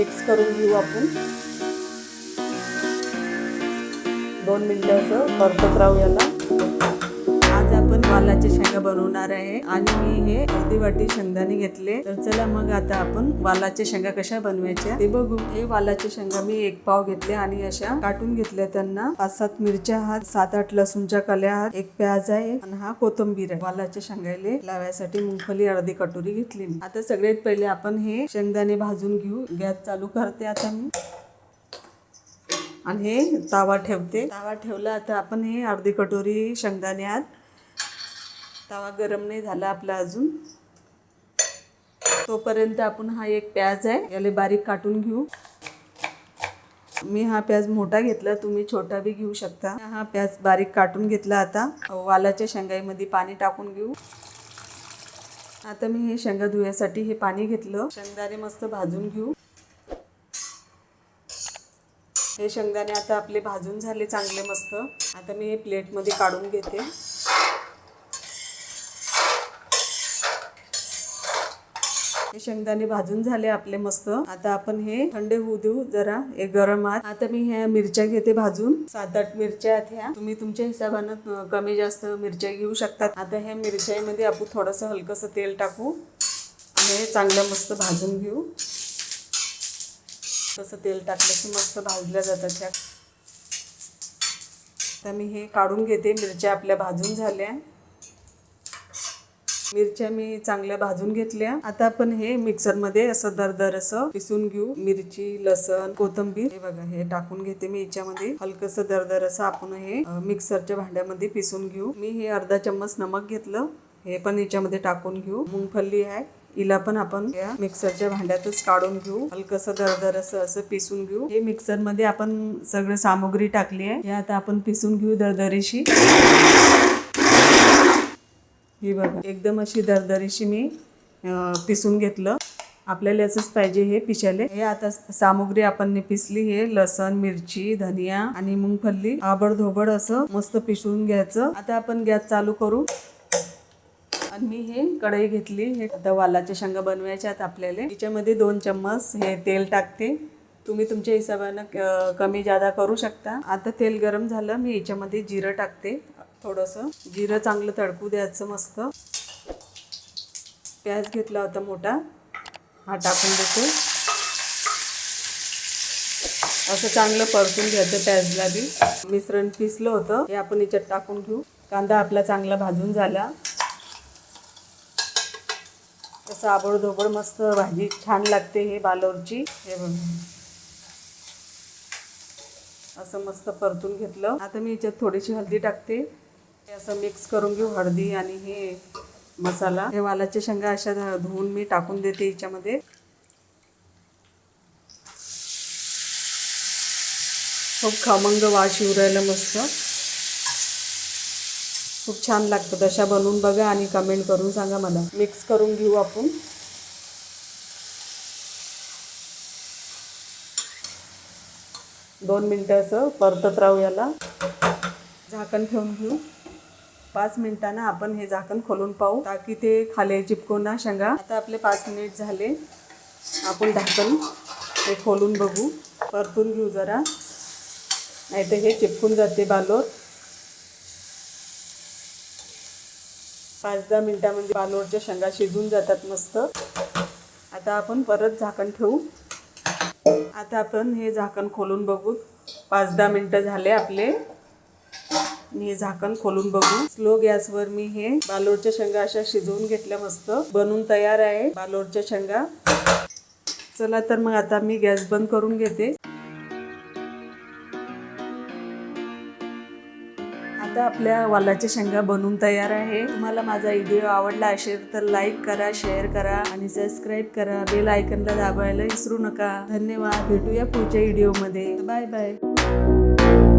Mix करून घेऊ आपण. दोन मिनटं असं परतत राहू याला. आज आपण वालाच्या शेंगा बनवणार आहे. आणि मी हे अर्धी वाटी शेंगदाणे घेतले. तर चला मग आता आपण वालाच्या शेंगा कशा बनवायच्या ते बघू. हे वालाच्या शेंगा मी एक पाव घेतले आणि अशा काटून घेतल्या त्यांना. पाच सात मिरच्या आहात सात आठ लसूणच्या कल्या आहात एक प्याज आहे आणि हा कोथंबीर आहे. वालाच्या शेंगायले लावायसाठी मुंगफली अर्धी कटोरी घेतली मी. आता सगळ्यात पहिले आपण हे शेंगदाणे भाजून घेऊ. गॅस चालू करते आता मी. आणि हे तावा ठेवते. तावा ठेवला आता आपण हे अर्धी कटोरी शेंगदाणे आत तवा गरम नाही झाला आपला अजून. तोपर्यंत आपण हा एक प्याज आहे याला बारीक काटून घेऊ. मी हा प्याज मोठा घेतला तुम्ही छोटा बी घेऊ शकता. हा प्याज बारीक काटून घेतला आता. वालाच्या शेंगाईमध्ये पाणी टाकून घेऊ. आता मी हे शेंगा धुयासाठी हे पाणी घेतलं. शेंगदाणे मस्त भाजून घेऊ. हे शेंगदाणे आता आपले भाजून झाले चांगले मस्त. आता मी हे प्लेटमध्ये काढून घेते. हे शेंगदाणे भाजून झाले आपले मस्त. आता आपण हे थंड होऊ देऊ जरा हे गरम आत. आता मी ह्या मिरच्या घेते भाजून. सात आठ मिरच्या आहेत ह्या. तुम्ही तुमच्या हिशोबानं कमी जास्त मिरच्या घेऊ शकतात. आता ह्या मिरच्यामध्ये आपण थोडंसं हलकंसं तेल टाकू. आणि हे चांगलं मस्त भाजून घेऊ. तसं तेल टाकलं की मस्त भाजल्या जातात ह्या. तर मी हे काढून घेते मिरच्या आपल्या भाजून झाल्या. मिरच्या मी चांगल्या भाजून घेतल्या. आता आपण हे मिक्सरमध्ये असं दरदर असं पिसून घेऊ. मिरची लसण कोथंबीर हे बघा हे टाकून घेते मी याच्यामध्ये. हलकस दरदर असं आपण हे मिक्सरच्या भांड्यामध्ये पिसून घेऊ. मी हे अर्धा चम्मच नमक घेतलं. हे पण याच्यामध्ये टाकून घेऊ. मुंगफल्ली आहे. हिला पण आपण या मिक्सरच्या भांड्यातच काढून घेऊ. हलकस दरदर असं असं पिसून घेऊ. हे मिक्सरमध्ये आपण सगळं सामुग्री टाकली आहे. हे आता आपण पिसून घेऊ दरदरीशी. ही बघा एकदम अशी दरदरीशी मी पिसून घेतलं. आपल्याला असंच पाहिजे हे पिशाले. हे आता सामुग्री आपण पिसली हे लसण मिरची धनिया आणि मुंगफल्ली आबडधोबड असं मस्त पिसून घ्यायचं. आता आपण गॅस चालू करू. आणि मी हे कढई घेतली. हे आता वालाच्या शेंगा बनवायच्या आहेत आपल्याला. तिच्यामध्ये दोन चम्मच हे तेल टाकते. तुम्ही तुमच्या हिशोबानं कमी जादा करू शकता. आता तेल गरम झालं मी याच्यामध्ये जिरं टाकते. थोडंसं. जिरं चांगलं तडकू द्यायचं मस्त. प्याज घेतला होता मोठा. हा टाकून देतो. असं चांगलं परतून घ्यायचं प्याजला बी. मिश्रण पिसलं होतं. हे आपण याच्यात टाकून घेऊ. कांदा आपला चांगला भाजून झाला. तसं आबडधोबड मस्त भाजी छान लागते हे बालोरची हे असं मस्त परतून घेतलं. आता मी याच्यात थोडीशी हळदी टाकते. हे असं मिक्स करून घेऊ हळदी आणि हे मसाला. हे वालाच्या शेंगा अशा धुवून मी टाकून देते याच्यामध्ये. खूप खमंग वास येऊ राहिला मस्त. खूप छान लागतं. तशा बनवून बघा आणि कमेंट करून सांगा मला. मिक्स करून घेऊ आपण. दोन मिनटं असं परतत राहू याला. झाकण ठेवून घेऊ. पाच मिनिटांना आपण हे झाकण खोलून पाहू. ताकी ते खाली चिपकून ना शेंगा. आता आपले पाच मिनिट झाले. आपण झाकण हे खोलून बघू. परतून घेऊ जरा. नाही तर हे चिपकून जाते बालोर. पाच दहा मिनिटामध्ये बालोरच्या शेंगा शिजून जातात मस्त. आता आपण परत झाकण ठेवू. आता आपण हे झाकण खोलून बघू. पाच दहा मिनटं झाले आपले. मी झाकण खोलून बघू. स्लो गॅसवर मी हे बालोरच्या शेंगा अशा शिजवून घेतल्या मस्त. बनून तयार आहे बालोरच्या शेंगा. चला तर मग आता मी गॅस बंद करून घेते. आता आपल्या वालाच्या शेंगा बनवून तयार आहे. तुम्हाला माझा व्हिडिओ आवडला असेल तर लाईक करा शेअर करा आणि सबस्क्राईब करा. बेल आयकनला दाबायला विसरू नका. धन्यवाद. भेटूया पुढच्या व्हिडिओमध्ये बाय बाय